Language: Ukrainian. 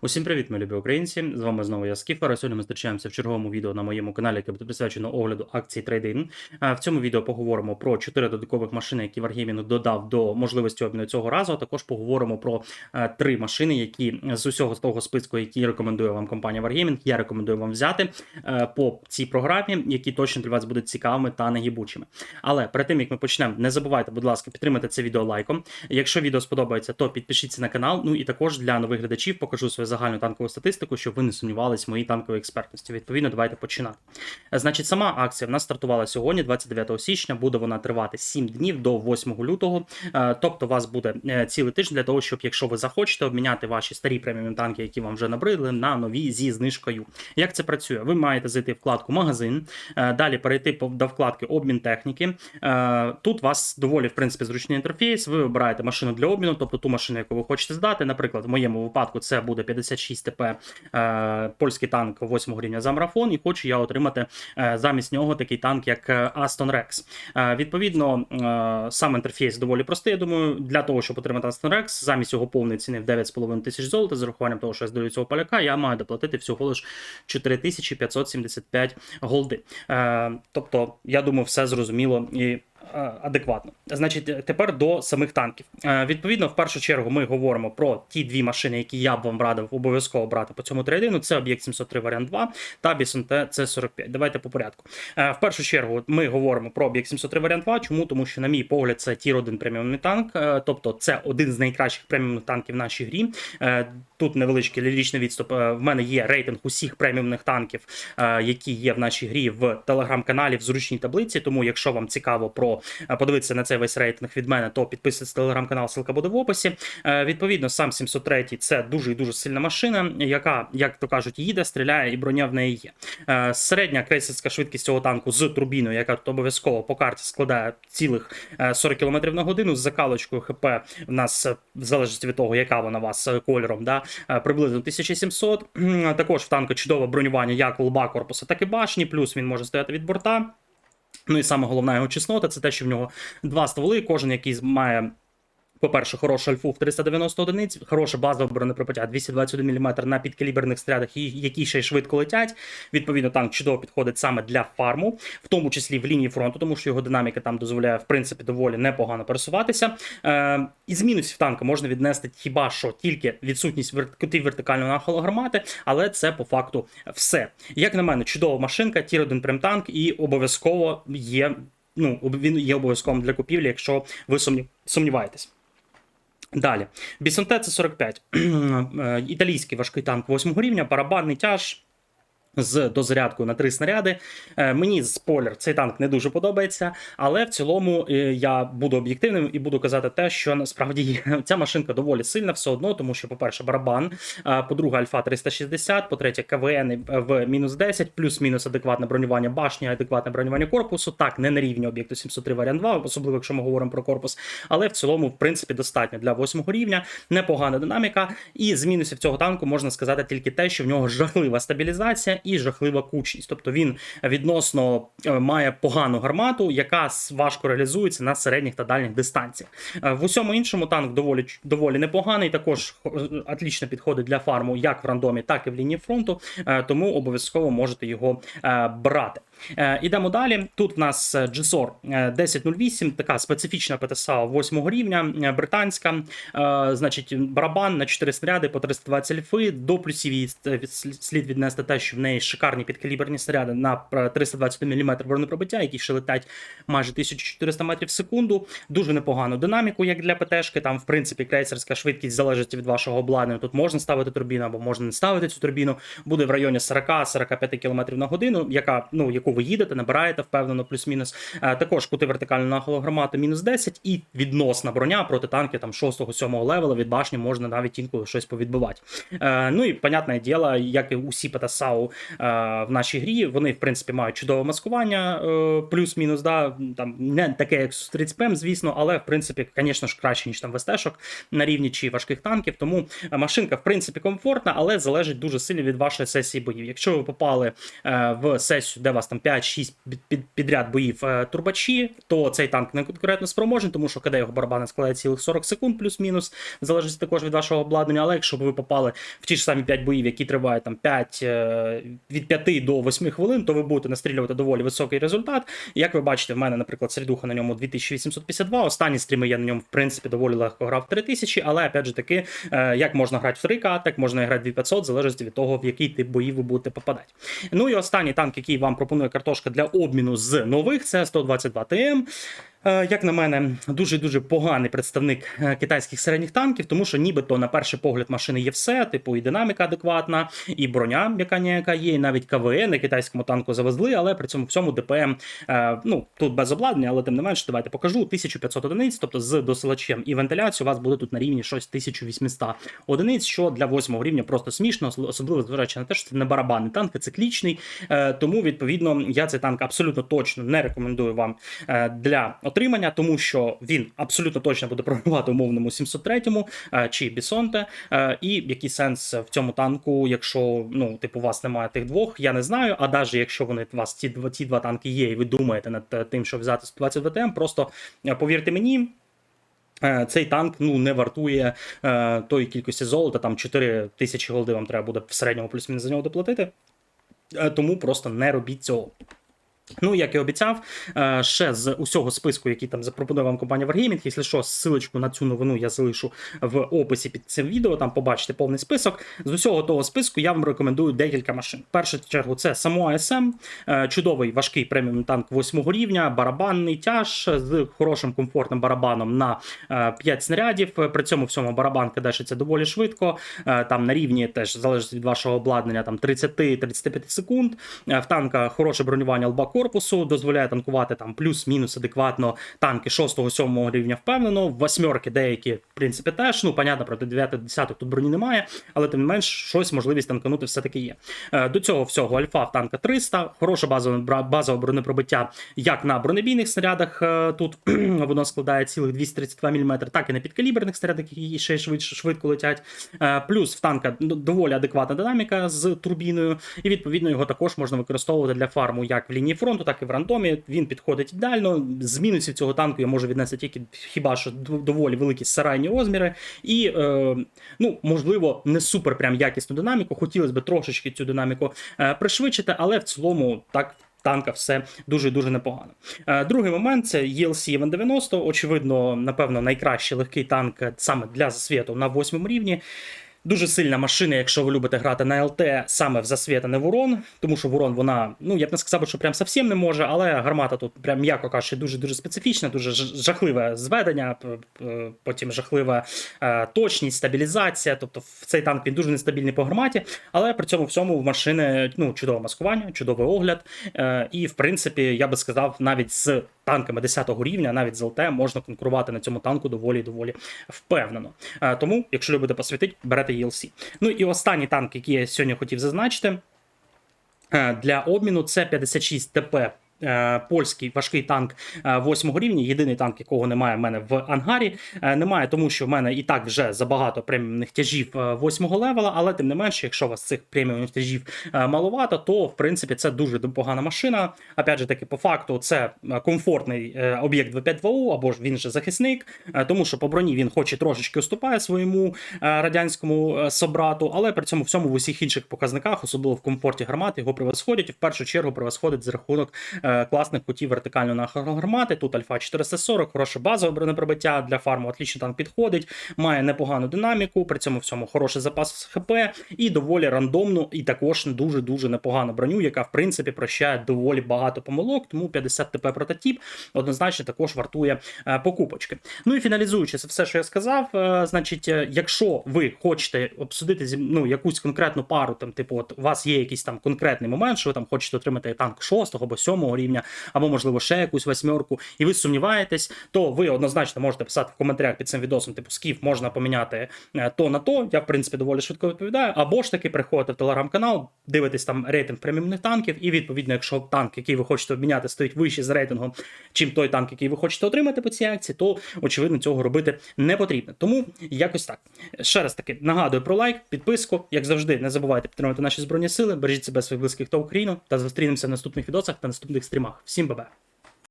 Усім привіт, мої любі українці! З вами знову я Скіфер. Сьогодні ми зустрічаємося в черговому відео на моєму каналі, яке буде присвячено огляду акцій трейдин. В цьому відео поговоримо про чотири додаткових машини, які Wargaming додав до можливості обміну цього разу. А також поговоримо про три машини, які з усього з того списку, які рекомендує вам компанія Wargaming, я рекомендую вам взяти по цій програмі, які точно для вас будуть цікавими та негібучими. Але перед тим як ми почнемо, не забувайте, будь ласка, підтримати це відео лайком. Якщо відео сподобається, то підпишіться на канал. Ну і також для нових глядачів покажу свою загальну танкову статистику, щоб ви не сумнівались в моїй танковій експертності. Відповідно, давайте починати. Значить, сама акція в нас стартувала сьогодні, 29 січня. Буде вона тривати 7 днів до 8 лютого. Е, тобто, у вас буде е, цілий тиждень для того, щоб, якщо ви захочете, обміняти ваші старі преміум танки, які вам вже набридли, на нові зі знижкою. Як це працює? Ви маєте зайти вкладку магазин, е, далі перейти до вкладки обмін техніки. Тут у вас доволі в принципі зручний інтерфейс. Ви обираєте машину для обміну, тобто ту машину, яку ви хочете здати. Наприклад, в моєму випадку це буде 50 56ТП е, польський танк 8 рівня за марафон, і хочу я отримати е, замість нього такий танк, як е, Aston Rex. Відповідно, сам інтерфейс доволі простий. Я думаю, для того, щоб отримати Aston Rex, замість його повної ціни в 9,5 тисяч золота, з урахуванням того, що я здаю цього поляка, я маю доплатити всього лише 4575 голди. Тобто, я думаю, все зрозуміло і адекватно. Значить, тепер до самих танків. Е, Відповідно, в першу чергу ми говоримо про ті дві машини, які я б вам радив обов'язково брати по цьому трейдину. Це об'єкт 703 варіант 2 та Bison T-45. Давайте по порядку. Е, В першу чергу ми говоримо про об'єкт 703 варіант 2. Чому? Тому що, на мій погляд, це тір 1 преміумний танк, е, тобто це один з найкращих преміумних танків в нашій грі. Е, Тут невеличкий ліричний відступ. Е, В мене є рейтинг усіх преміумних танків, е, які є в нашій грі в телеграм-каналі в зручній таблиці. Тому, якщо вам цікаво про е, подивитися на цей весь рейтинг від мене, то підписуйтесь на телеграм-канал, ссылка буде в описі. Е, Відповідно, сам 703 це дуже і дуже сильна машина, яка, як то кажуть, їде, стріляє, і броня в неї є. Е, Середня крейсерська швидкість цього танку з турбіною, яка тут обов'язково по карті складає цілих е, 40 км на годину. З закалочкою ХП в нас в залежності від того, яка вона у вас кольором, да, приблизно 1700. Кхм, Також в танку чудове бронювання як лба корпуса, так і башні, плюс він може стояти від борта. Ну і саме головна його чеснота це те, що в нього два стволи, кожен який має. По-перше, хорошу альфу в 390 одиниць, хороше базове бронеприпаття 221 мм на підкаліберних снарядах, які ще й швидко летять. Відповідно, танк чудово підходить саме для фарму, в тому числі в лінії фронту, тому що його динаміка там дозволяє, в принципі, доволі непогано пересуватися. Е, із мінусів танка можна віднести хіба що тільки відсутність кутів вертикального нахилу гармати, але це по факту все. Як на мене, чудова машинка, тір 1 прем-танк, і обов'язково є. Ну, він є обов'язковим для купівлі, якщо ви сумнів... сумніваєтесь. Далі. Бісонте це 45. Е, Італійський важкий танк 8 рівня, барабанний тяж. З дозарядкою на три снаряди. Е, Мені спойлер, цей танк не дуже подобається, але в цілому е, я буду об'єктивним і буду казати те, що насправді ця машинка доволі сильна все одно, тому що, по-перше, барабан, по-друге, альфа 360, по-третє, КВН в мінус 10, плюс-мінус адекватне бронювання башні, адекватне бронювання корпусу. Так, не на рівні об'єкту 703 варіант 2, особливо якщо ми говоримо про корпус, але в цілому, в принципі, достатньо для 8 рівня, непогана динаміка. І з мінусів цього танку можна сказати тільки те, що в нього жахлива стабілізація і жахлива кучність. Тобто він відносно е, має погану гармату, яка важко реалізується на середніх та дальніх дистанціях. Е, В усьому іншому танк доволі доволі непоганий. Також е, підходить для фарму як в рандомі, так і в лінії фронту. Тому обов'язково можете його брати. Е, Ідемо далі. Тут в нас е, GSOR е, 1008, така специфічна ПТСА 8 рівня, е, британська. Е, Значить, барабан на 4 снаряди по 320 альфи. До плюсів її слід віднести те, що в неї шикарні підкаліберні снаряди на е, 320 мм бронепробиття, які ще летять майже 1400 метрів в секунду. Дуже непогану динаміку, як для ПТшки. Там, в принципі, крейсерська швидкість залежить від вашого обладнання. Тут можна ставити турбіну або можна не ставити цю турбіну. Буде в районі 40-45 км на годину, яка, ну, яку ви їдете, набираєте впевнено, плюс-мінус. Е, Також кути вертикального гармати мінус 10 і відносна броня проти танків там 6-7 левела від башні можна навіть інколи щось повідбивати. Е, ну і понятне діло, як і усі ПТСАУ в нашій грі. Вони, в принципі, мають чудове маскування, е, плюс-мінус, да, там не таке, як Street Spam, звісно, але в принципі, звісно ж, краще, ніж там ВСТ-шок на рівні чи важких танків. Тому е, машинка, в принципі, комфортна, але залежить дуже сильно від вашої сесії боїв. Якщо ви попали е, в сесію, де вас там 5-6 під, під, підряд боїв е, турбачі, то цей танк не конкурентно спроможний, тому що коли його барабани складає цілих 40 секунд, плюс-мінус, залежить також від вашого обладнання. Але якщо ви попали в ті ж самі 5 боїв, які тривають там 5, е, від 5 до 8 хвилин, то ви будете настрілювати доволі високий результат. Як ви бачите, в мене, наприклад, середуха на ньому 2852. Останні стріми я на ньому, в принципі, доволі легко грав 3000, але опять же таки, е, як можна грати в 3К, так можна грати 2500, в залежності від того, в який тип боїв ви будете попадати. Ну і останній танк, який вам пропонує картошка для обміну з нових, це 122 ТМ. Е, Як на мене, дуже дуже поганий представник е, китайських середніх танків, тому що нібито на перший погляд машини є все, типу і динаміка адекватна, і броня, яка ніяка є, і навіть КВН на китайському танку завезли, але при цьому всьому ДПМ, е, ну тут без обладнання, але тим не менш, давайте покажу 1500 одиниць, тобто з досилачем і вентиляцією у вас буде тут на рівні щось 1800 одиниць, що для восьмого рівня просто смішно, особливо зважаючи на те, що це не барабанний танк, а циклічний. Тому відповідно я цей танк абсолютно точно не рекомендую вам для тому що він абсолютно точно буде програвати умовному 703-му е, чи Бісонте. Е, І який сенс в цьому танку, якщо ну, типу, у вас немає тих двох, я не знаю. А навіть якщо вони у вас ті, два- ті два танки є, і ви думаєте над е, тим, щоб взяти 120 ВТМ, просто повірте мені. Цей танк ну не вартує е, тої кількості золота, там 4 тисячі голди вам треба буде в середньому плюс-мінус за нього доплатити. Е, Тому просто не робіть цього. Ну, як і обіцяв, е, ще з усього списку, який там запропонує вам компанія Wargaming, якщо що, ссылочку на цю новину я залишу в описі під цим відео, там побачите повний список. З усього того списку я вам рекомендую декілька машин. В першу чергу це само АСМ, е, чудовий важкий преміум танк 8 рівня, барабанний тяж з хорошим комфортним барабаном на 5 снарядів. При цьому всьому барабан кидашиться доволі швидко. Е, Там на рівні теж залежить від вашого обладнання там 30-35 секунд. Е, В танка хороше бронювання лба корпусу, дозволяє танкувати там плюс-мінус адекватно танки 6-7 рівня впевнено. Восьмерки деякі, в принципі, теж. Ну, понятно, проти 9-10 тут броні немає, але тим не менш, щось можливість танканути все-таки є. Е, До цього всього альфа в танка 300, хороше базове, базове бронепробиття як на бронебійних снарядах. е, Тут воно складає цілих 232 мм, так і на підкаліберних снарядах, які ще швидше швидко летять. Е, Плюс в танка доволі адекватна динаміка з турбіною, і відповідно його також можна використовувати для фарму як в лінії фронту, так і в рандомі. Він підходить ідеально. З мінусів цього танку я можу віднести тільки хіба що доволі великі сарайні розміри, і е, ну можливо не супер прям якісну динаміку. Хотілося б трошечки цю динаміку е, пришвидшити, але в цілому так. Танка все дуже дуже непогано. Е, Другий момент це ELC 190. Очевидно, напевно, найкращий легкий танк е, саме для засвіту на восьмому рівні. Дуже сильна машина, якщо ви любите грати на ЛТ саме в засвіт, а не в урон, тому що в урон вона, ну я б не сказав, що прям зовсім не може, але гармата тут прям м'яко кажучи, дуже дуже специфічна, дуже жахливе зведення, потім жахлива е, точність, стабілізація. Тобто в цей танк він дуже нестабільний по гарматі, але при цьому всьому в машини ну, чудове маскування, чудовий огляд. Е, і в принципі, я би сказав, навіть з танками 10 рівня, навіть з можна конкурувати на цьому танку доволі доволі впевнено. Е, тому, якщо любите посвятити, берете ELC. Ну і останній танк, який я сьогодні хотів зазначити. Е, Для обміну це 56 ТП. Е, Польський важкий танк 8 рівня, єдиний танк, якого немає в мене в ангарі. Е, Немає, тому що в мене і так вже забагато преміумних тяжів 8 левела, але тим не менше, якщо у вас цих преміумних тяжів е, маловато, то в принципі це дуже погана машина. Опять же таки, по факту, це е, комфортний е, об'єкт В5-2У, або ж він же захисник, е, тому що по броні він хоч і трошечки уступає своєму е, радянському е, собрату, але при цьому всьому в усіх інших показниках, особливо в комфорті гармат, його превосходять в першу чергу превосходить за рахунок е, класних кутів вертикально на гармати. Тут Альфа 440, хороше базове бронепробиття для фарму, отлично танк підходить, має непогану динаміку, при цьому всьому хороший запас ХП і доволі рандомну, і також дуже дуже непогану броню, яка в принципі прощає доволі багато помилок. Тому 50 ТП прототип однозначно також вартує е, покупочки. Ну і фіналізуючи це все, що я сказав, е, значить, е, якщо ви хочете обсудити зі ну, якусь конкретну пару, там, типу, от у вас є якийсь там конкретний момент, що ви там хочете отримати танк 6 або 7 рівня, або, можливо, ще якусь восьмерку, і ви сумніваєтесь, то ви однозначно можете писати в коментарях під цим відосом, типу скіф можна поміняти е, то на то. Я, в принципі, доволі швидко відповідаю. Або ж таки приходите в телеграм-канал, дивитесь там рейтинг преміумних танків, і відповідно, якщо танк, який ви хочете обміняти, стоїть вище з рейтингом, чим той танк, який ви хочете отримати по цій акції, то очевидно цього робити не потрібно. Тому якось так. Ще раз таки нагадую про лайк, підписку. Як завжди, не забувайте підтримувати наші збройні сили. Бережіть себе своїх близьких та Україну. Та зустрінемося в наступних відосах та наступних стрімах. Всім бабе!